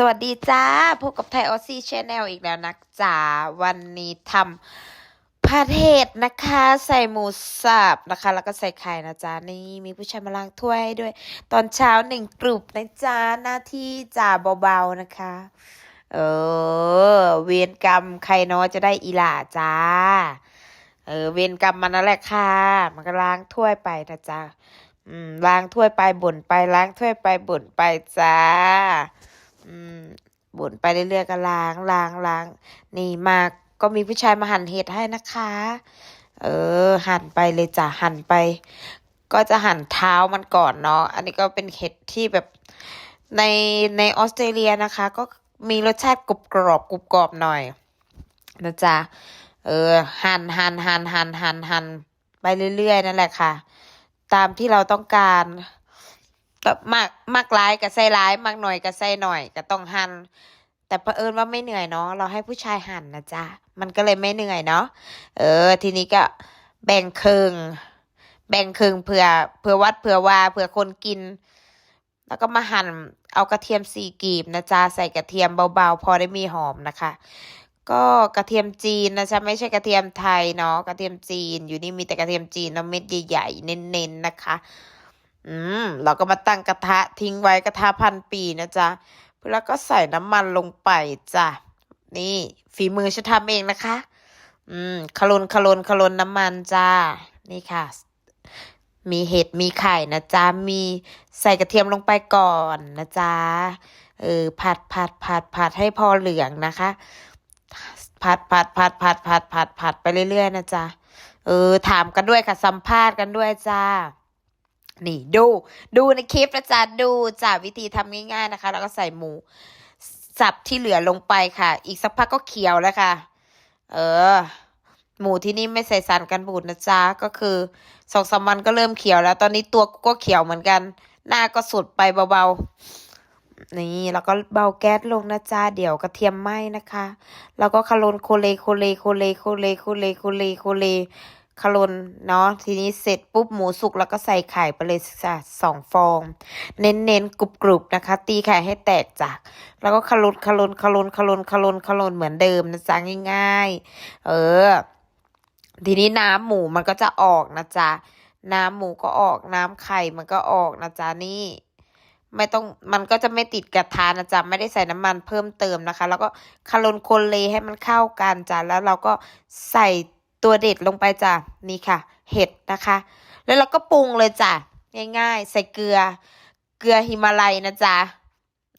สวัสดีจ้า พบกับไทยออซี่ชาแนลอีกแล้วนะจ๋าวันนี้ทำผัดเห็ดนะคะ ใส่หมูสับนะคะ แล้วก็ใส่ไข่นะจ๊ะนี่มีผู้ชายมาล้างถ้วยให้ด้วย ตอนเช้าหนึ่งกลุ่มนะจ๊ะหน้าที่จ่าเบาๆนะคะ เออ เวรกรรมใครเนาะจะได้อีหล่าจ้า เออ เวรกรรมมันนั่นแหละค่ะ มันก็ล้างถ้วยไปนะจ๊ะอืมล้างถ้วยไปบ่นไปล้างถ้วยไปบ่นไปจ้า อืมบ่นไปเรื่อยๆก็ล้างล้างล้างนี่มาก็มีผู้ชายมาหั่นเห็ดให้นะคะ เออ หั่นไปเลยจ้ะหั่นไป ก็จะหั่นเท้ามันก่อนเนาะอันนี้ก็เป็นเห็ดที่แบบในในออสเตรเลียนะคะ ก็มีรสชาติกรุบกรอบกรุบกรอบหน่อยนะจ๊ะเออ หั่นหั่นหั่นหั่นหั่นหั่นไปเรื่อยๆนั่นแหละค่ะ ตามที่เราต้องการ แบบมากมากร้ายกับใส่ร้ายมากหน่อยกับใส่หน่อยก็ต้องหั่นแต่เผอิญว่าไม่เหนื่อยเนาะเราให้ผู้ชายหั่นนะจ๊ะมันก็เลยไม่เหนื่อยเนาะเออ ทีนี้ก็แบ่งครึ่งแบ่งครึ่งเผื่อเผื่อวัดเผื่อว่าเผื่อคนกิน แล้วก็มาหั่นเอากระเทียมสี่กีบนะจ๊ะใส่กระเทียมเบาๆ พอได้มีหอมนะคะ ก็กระเทียมจีนนะจ๊ะไม่ใช่กระเทียมไทยเนาะกระเทียมจีนอยู่นี่มีแต่กระเทียมจีนเนาะเม็ดใหญ่ๆเน้นๆนะคะ อืมเราก็มาตั้งกระทะทิ้งไว้กระทะพันปีนะจ๊ะแล้วก็ใส่น้ำมันลงไปจ้ะนี่ ฝีมือฉันทำเองนะคะ อืมคลนคลนคลนน้ำมันจ้า นี่ค่ะ มีเห็ดมีไข่นะจ๊ะ มีใส่กระเทียมลงไปก่อนนะจ๊ะ เออ ผัดผัดผัดผัดให้พอเหลืองนะคะ ผัดผัดผัดผัดผัดผัดผัดไปเรื่อยๆนะจ๊ะ เออ ถามกันด้วยค่ะ สัมภาษณ์กันด้วยจ้า นี่ดูดูในคลิปนะจ๊ะดูจ้ะวิธีทำง่ายๆนะคะ แล้วก็ใส่หมู สับที่เหลือลงไปค่ะ อีกสักพักก็เคี่ยวแล้วค่ะ เออ หมูที่นี่ไม่ใส่สารกันบูดนะจ๊ะก็คือสองสามวันก็เริ่มเขียวแล้ว ตอนนี้ตัวก็เขียวเหมือนกัน หน้าก็สุดไปเบาๆ นี่แล้วก็เบาแก๊สลงนะจ๊ะเดี๋ยวกระเทียมไหม้นะคะ แล้วก็คารนโคเลโคเลโคเลโคเลโคเลโคเลโคเลคารนเนาะทีนี้เสร็จปุ๊บหมูสุกแล้วก็ใส่ไข่ไปเลยจ้ะสองฟอง เน้นๆกรุบกรุบๆนะคะ ตีไข่ให้แตกจากแล้วก็คารนคารนคารนคารนคารนคารนเหมือนเดิมนะจ๊ะง่าย ๆ เออ ทีนี้น้ำหมูมันก็จะออกนะจ๊ะน้ำหมูก็ออกน้ำไข่มันก็ออกนะจ๊ะนี่ไม่ต้องมันก็จะไม่ติดกระทะนะจ๊ะไม่ได้ใส่น้ำมันเพิ่มเติมนะคะ แล้วก็คารนคนเลให้มันเข้ากันจ้ะแล้วเราก็ใส่ ตัวเด็ดลงไปจ้ะนี่ค่ะ เห็ดนะคะ แล้วเราก็ปรุงเลยจ้ะง่ายๆ ใส่เกลือ เกลือฮิมาลัยนะจ๊ะ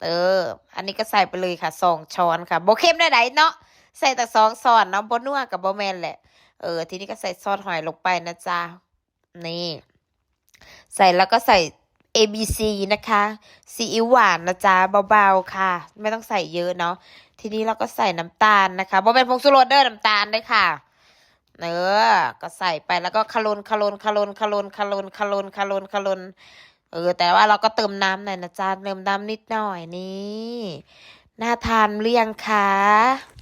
เออ อันนี้ก็ใส่ไปเลยค่ะสองช้อนค่ะโบเค็มได้ไหนเนาะใส่แต่สองช้อนเนาะบนัวกับโบแมนแหละเออทีนี้ก็ใส่ซอสหอยลงไปนะจ๊ะนี่ ใส่แล้วก็ใส่ A B C นะคะซีอิ๊วหวานนะจ๊ะเบาๆค่ะ ไม่ต้องใส่เยอะเนาะทีนี้เราก็ใส่น้ำตาลนะคะโบ่เป็นผงชูรสเด้อน้ำตาลด้วยค่ะ เออ ก็ใส่ไปแล้วก็คารนคารนคารนคารนคารนคารนคารนคารนเออ แต่ว่าเราก็เติมน้ำหน่อยนะจ๊ะเติมน้ำนิดหน่อยนี่น่าทานหรือยังคะ